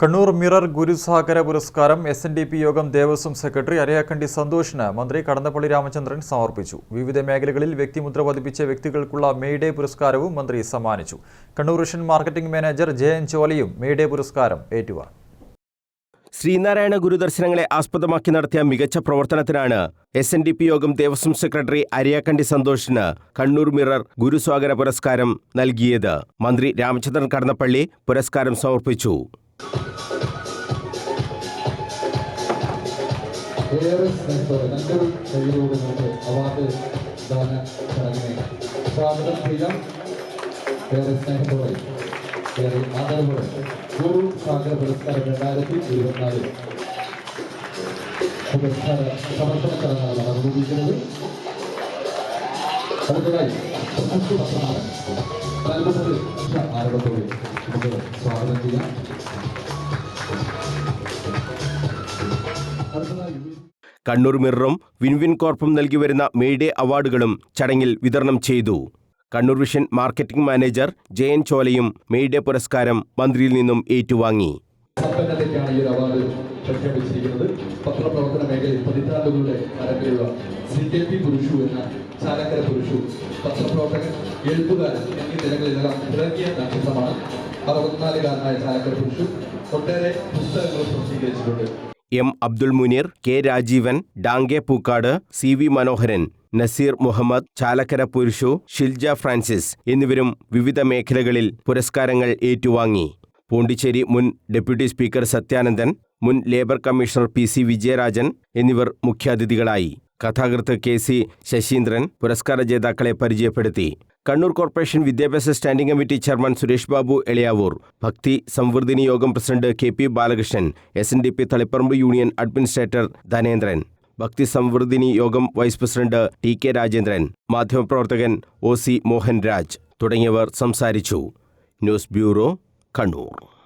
Kannur mirror ഗുരുസാഗര പുരസ്കാരം S N D P യോഗം Devaswom secretary Arayakkandi സന്തോഷിന് മന്ത്രി കടന്നപ്പള്ളി രാമചന്ദ്രൻ സമർപ്പിച്ചു. വിവിധ മേഖലകളിൽ വ്യക്തിമുദ്ര പതിപ്പിച്ച വ്യക്തികൾക്കുള്ള മെയ്ഡേ പുരസ്കാരവും മന്ത്രി സമ്മാനിച്ചു. Kannur Russian marketing manager J N ചോലയും May Day പുരസ്കാരം ഏറ്റുവാങ്ങി. ശ്രീനാരായണ ഗുരുദർശനങ്ങളെ ആസ്പദമാക്കി നടത്തിയ മികച്ച പ്രവർത്തനത്തിനാണ് എസ് എൻ ഡി പി യോഗം ദേവസ്വം സെക്രട്ടറി അരിയാക്കണ്ടി സന്തോഷിന് കണ്ണൂർ മിറർ ഗുരുസ്വാഗര പുരസ്കാരം നൽകിയത്. മന്ത്രി രാമചന്ദ്രൻ കടന്നപ്പള്ളി പുരസ്കാരം സമർപ്പിച്ചു. ഏറെ സ്നേഹത്തോടെ നല്ലൊരു കയ്യിലൂടെ നമുക്ക് അവാർഡ് ദാന ചടങ്ങിനെ സ്വാഗതം ചെയ്യാം ഏറെ സ്നേഹത്തോടെ ഏറെ ആദരവോടെ ഗുരു സാഗര പുരസ്കാരം രണ്ടായിരത്തി ഇരുപത്തിനാല് പുരസ്കാര സമർപ്പണ ചടങ്ങാണ് നടന്നുകൊണ്ടിരിക്കുന്നത് അടുത്തതായി പ്രശസ്തി പത്രമാണ് നൽകുന്നത് ആരംഭത്തോടെ നമുക്ക് സ്വാഗതം ചെയ്യാം കണ്ണൂർ മിററും വിൻവിൻ കോർപ്പും നൽകി വരുന്ന മെയ്ഡേ അവാർഡുകളും ചടങ്ങിൽ വിതരണം ചെയ്തു. Kannur vision marketing manager Jayan ചോലയും May Day പുരസ്കാരം മന്ത്രിയിൽ നിന്നും ഏറ്റുവാങ്ങി. പത്രപ്രവർത്തന മേഖലയിൽ പുരുഷു എന്ന പുരുഷു പുരുഷു. ഒട്ടേറെ പുസ്തകങ്ങൾ പ്രസിദ്ധീകരിച്ചിട്ടുണ്ട്. M Abdul Muneer K Rajeevan Dange Pookkad C V Manoharan Naseer Muhammad Chalakkara Purushu Shilja Francis എന്നിവരും വിവിധ മേഖലകളിൽ പുരസ്കാരങ്ങൾ ഏറ്റുവാങ്ങി. പോണ്ടിച്ചേരി മുൻ ഡെപ്യൂട്ടി സ്പീക്കർ സത്യാനന്ദൻ മുൻ labour commissioner P C Vijayarajan എന്നിവർ മുഖ്യാതിഥികളായി. കഥാകൃത്ത് കെ സി ശശീന്ദ്രൻ പുരസ്കാര ജേതാക്കളെ പരിചയപ്പെടുത്തി. കണ്ണൂർ കോർപ്പറേഷൻ വിദ്യാഭ്യാസ standing committee chairman Suresh Babu Eliyavoor Bhakthi Samvardhini Yogam president K P Balakrishnan S N D P Thaliparamba union administrator Dhanendran Bhakthi Samvardhini Yogam vice president T K Rajendran മാധ്യമപ്രവർത്തകൻ O C Mohan Raj തുടങ്ങിയവർ സംസാരിച്ചു. News bureau Kannur.